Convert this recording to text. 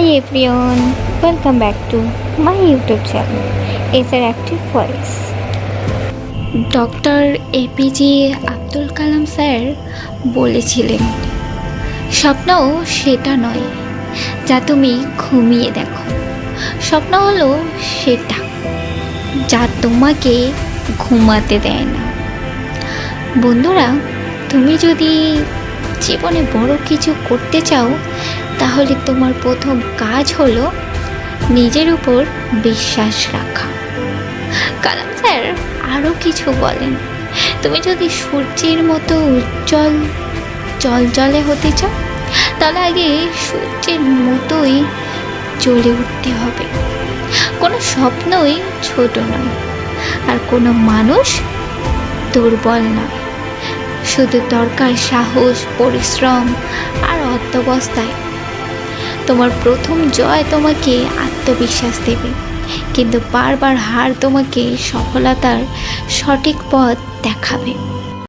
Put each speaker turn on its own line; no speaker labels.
Hi everyone, welcome back to my YouTube channel, Acer Active Voice. Doctor APJ Abdul Kalam sir বলেছিলেন স্বপ্নও সেটা নয় যা তুমি ঘুমিয়ে দেখো। স্বপ্ন হলো সেটা যা তোমাকে ঘুমাতে দেয় না। বন্ধুরা তুমি যদি জীবনে বড় কিছু করতে চাও তাহলে তোমার প্রথম কাজ হলো নিজের উপর বিশ্বাস রাখা। কালাম স্যার আরও কিছু বলেন। তুমি যদি সূর্যের মতো উজ্জ্বল জলজলে হতে চাও, তাহলে আগে সূর্যের মতোই জ্বলে উঠতে হবে। কোনো স্বপ্নই ছোট নয়, আর কোনো মানুষ দুর্বল নয়। শুধু দরকার সাহস, পরিশ্রম আর অধ্যবস্থায় তোমার প্রথম জয় তোমাকে আত্মবিশ্বাস দেবে। কিন্তু বারবার হার তোমাকে সফলতার সঠিক পথ দেখাবে।